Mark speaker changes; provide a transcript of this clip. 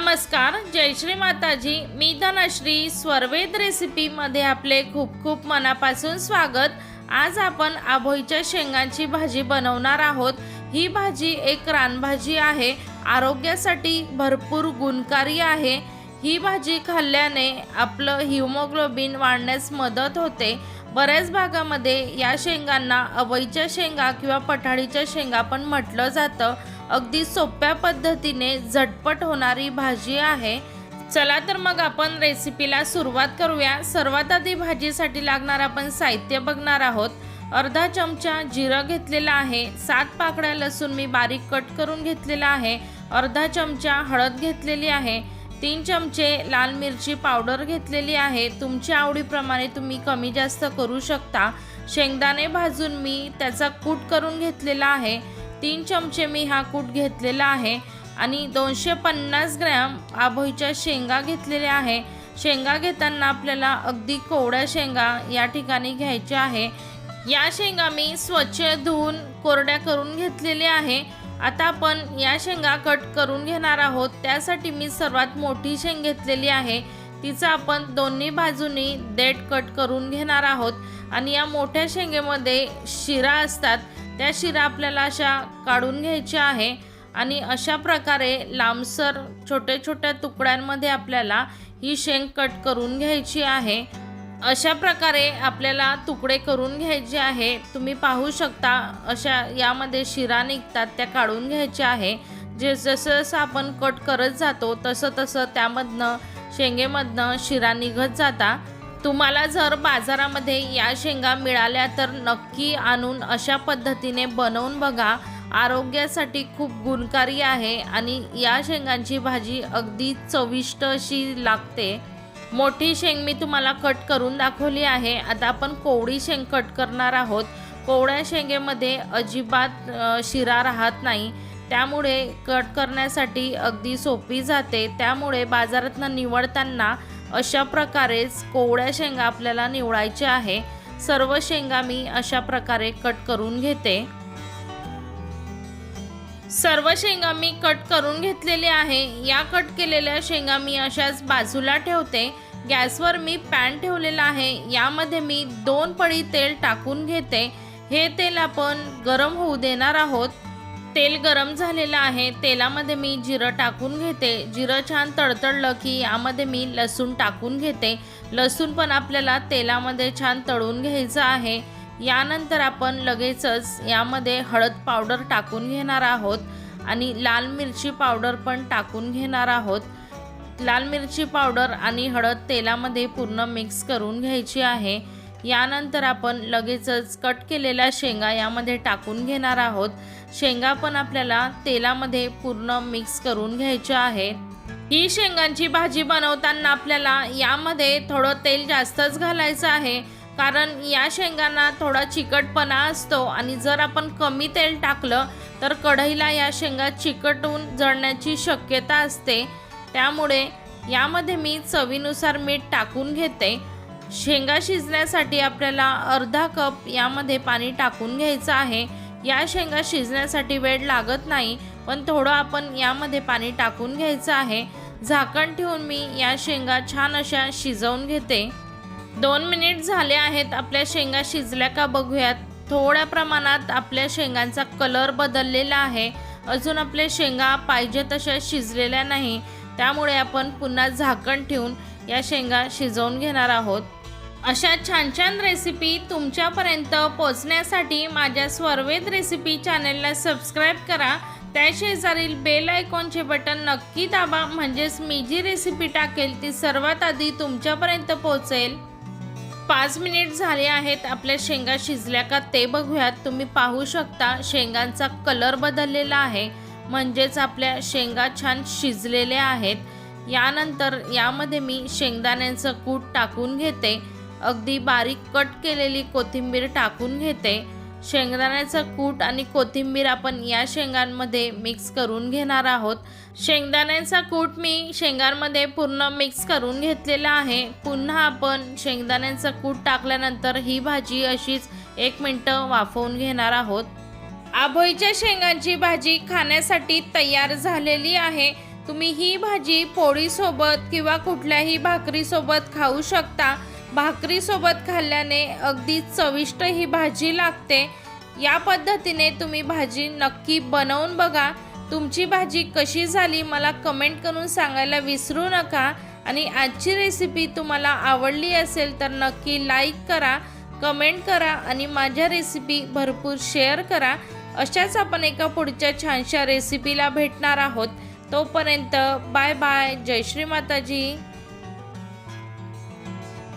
Speaker 1: नमस्कार जय श्री माताजी. मी धनश्री स्वरवेद रेसिपीमध्ये आपले खूप खूप मनापासून स्वागत. आज आपण आभोईच्या शेंगांची भाजी बनवणार आहोत. ही भाजी एक रानभाजी आहे. आरोग्यासाठी भरपूर गुणकारी आहे. ही भाजी खाल्ल्याने आपलं हिमोग्लोबिन वाढण्यास मदत होते. बऱ्याच भागामध्ये या शेंगांना अवईच्या शेंगा किंवा पठाडीच्या शेंगा पण म्हटलं जातं. अगदी सोप्या पद्धतीने झटपट होणारी भाजी आहे. चला तर मग आपण रेसिपीला सुरुवात करूया. सर्वात आधी भाजीसाठी लागणार आपण साहित्य बघणार आहोत. अर्धा चमचा जिरं घेतलेला आहे. सात पाकळ्या लसूण मी बारीक कट करून घेतलेला आहे. अर्धा चमचा हळद घेतलेली आहे. तीन चमचे लाल मिरची पावडर घेतलेली आहे. तुमच्या आवडीप्रमाणे तुम्ही कमी जास्त करू शकता. शेंगदाणे भाजून मी त्याचा कूट करून घेतलेला आहे. तीन चमचे मी हा कूट घेतलेला आहे आणि दोनशे पन्नास ग्रॅम आभोईच्या शेंगा घेतलेल्या आहे. शेंगा घेताना आपल्याला अगदी कोवड्या शेंगा या ठिकाणी घ्यायच्या आहे. या शेंगा मी स्वच्छ धुवून कोरड्या करून घेतलेल्या आहे. आता आपण या शेंगा कट करून घेणार आहोत. त्यासाठी मी सर्वात मोठी शेंग घेतलेली आहे. तिचा आपण दोन्ही बाजूनी देठ कट करून घेणार आहोत. आणि या मोठ्या शेंगेमध्ये शिरा असतात. त्या शिरा आपल्याला अशा काढून घ्यायच्या आहे. आणि अशा प्रकारे लांबसर छोट्या छोट्या तुकड्यांमध्ये आपल्याला ही शेंग कट करून घ्यायची आहे. अशा प्रकारे आपल्याला तुकडे करून घ्यायचे आहे. तुम्ही पाहू शकता अशा यामध्ये शिरा निघतात त्या काढून घ्यायच्या आहे. जे जसं जसं आपण कट करत जातो तसं तसं त्यामधनं शेंगेमधनं शिरा निघत जाता. तुम्हाला जर बाजारामध्ये या शेंगा मिळाल्या तर नक्की आणून अशा पद्धतीने बनवून बघा. आरोग्यासाठी खूप गुणकारी आहे आणि या शेंगांची भाजी अगदी चविष्ट अशी लागते. मोठी शेंग मी तुम्हाला कट करून दाखवली आहे. आता आपण कोवडी शेंग कट करणार आहोत. कोवळ्या शेंगेमध्ये अजिबात शिरा राहत नाही. त्यामुळे कट करण्यासाठी अगदी सोपी जाते. त्यामुळे बाजारातनं निवडताना अशा प्रकारेच कोवळ्या शेंगा आपल्याला निवडायच्या आहे. सर्व शेंगा मी अशा प्रकारे कट करून घेते. सर्व शेंगा मी कट करून घेतलेले आहे. या कट केलेल्या शेंगा मी अशाच बाजूला ठेवते. गॅसवर मी पॅन ठेवलेला आहे. यामध्ये मी दोन पळी तेल टाकून घेते. हे तेल आपण गरम होऊ देणार आहोत. तेल गरम झालेलं आहे. तेलामध्ये मी जिरं टाकून घेते. जिरं छान तडतडलं की यामध्ये मी लसूण टाकून घेते. लसूण पण आपल्याला तेलामध्ये छान तळून घ्यायचं आहे. यानंतर आपण लगेचच यामध्ये हळद पावडर टाकून घेणार आहोत आणि लाल मिरची पावडर पण टाकून घेणार आहोत. लाल मिरची पावडर आणि हळद तेलामध्ये पूर्ण मिक्स करून घ्यायची आहे. यानंतर आपण लगेचच कट केलेल्या शेंगा यामध्ये टाकून घेणार आहोत. शेंगा पण आपल्याला तेलामध्ये पूर्ण मिक्स करून घ्यायच्या आहे ही शेंगांची भाजी बनवताना आपल्याला यामध्ये थोडं तेल जास्तच घालायचं आहे. कारण या शेंगांना थोडा चिकटपणा असतो आणि जर आपण कमी तेल टाकलं तर कढईला या शेंगा चिकटून जळण्याची शक्यता असते. त्यामुळे यामध्ये मी चवीनुसार मीठ टाकून घेते. शेंगा शिजण्यासाठी आपल्याला अर्धा कप यामध्ये पाणी टाकून घ्यायचं आहे. या शेंगा शिजण्यासाठी वेळ लागत नाही पण थोडं आपण यामध्ये पाणी टाकून घ्यायचं आहे. झाकण ठेवून मी या शेंगा छान अशा शिजवून घेते. दोन मिनिट झाले आहेत आपल्या शेंगा शिजल्या का बघूयात. थोड्या प्रमाणात आपल्या शेंगांचा कलर बदललेला आहे. अजून आपल्या शेंगा पाहिजे तशा शिजलेल्या नाही. त्यामुळे आपण पुन्हा झाकण ठेवून या शेंगा शिजवून घेणार आहोत. अशा छान छान रेसिपी तुमच्यापर्यंत पोचण्यासाठी माझ्या स्वरवेद रेसिपी चॅनलला सबस्क्राईब करा. त्या शेजारील बेल आयकॉनचे बटन नक्की दाबा. म्हणजेच मी जी रेसिपी टाकेल ती सर्वात आधी तुमच्यापर्यंत पोहोचेल. पाच मिनिट झाले आहेत. आपल्या शेंगा शिजल्या का ते बघूयात. तुम्ही पाहू शकता शेंगांचा कलर बदललेला आहे. म्हणजेच आपल्या शेंगा छान शिजलेल्या आहेत. यानंतर यामध्ये मी शेंगदाण्यांचं कूट टाकून घेते. अगदी बारीक कट केलेली कोथिंबीर टाकून घेते. शेंगदाण्याचा कूट आणि कोथिंबीर आपण या शेंगांमध्ये मिक्स करून घेणार आहोत. शेंगदाण्याचा कूट मी शेंगांमध्ये पूर्ण मिक्स करून घेतलेला आहे. पुन्हा आपण शेंगदाण्याचा कूट टाकल्यानंतर ही भाजी अशीच एक मिनटं वाफवून घेणार आहोत. आभोईच्या शेंगांची भाजी खाण्यासाठी तयार झालेली आहे. तुम्ही ही भाजी पोळीसोबत किंवा कुठल्याही भाकरीसोबत खाऊ शकता. भाकरीसोबत खाल्ल्याने अगदी चविष्ट ही भाजी लागते. या पद्धतीने तुम्ही भाजी नक्की बनवून बघा. तुमची भाजी कशी झाली मला कमेंट करून सांगायला विसरू नका. आणि आजची रेसिपी तुम्हाला आवडली असेल तर नक्की लाईक करा कमेंट करा आणि माझ्या रेसिपी भरपूर शेअर करा. अशाच आपण एका पुढच्या छानशा रेसिपीला भेटणार आहोत. तोपर्यंत बाय बाय जय श्री माताजी.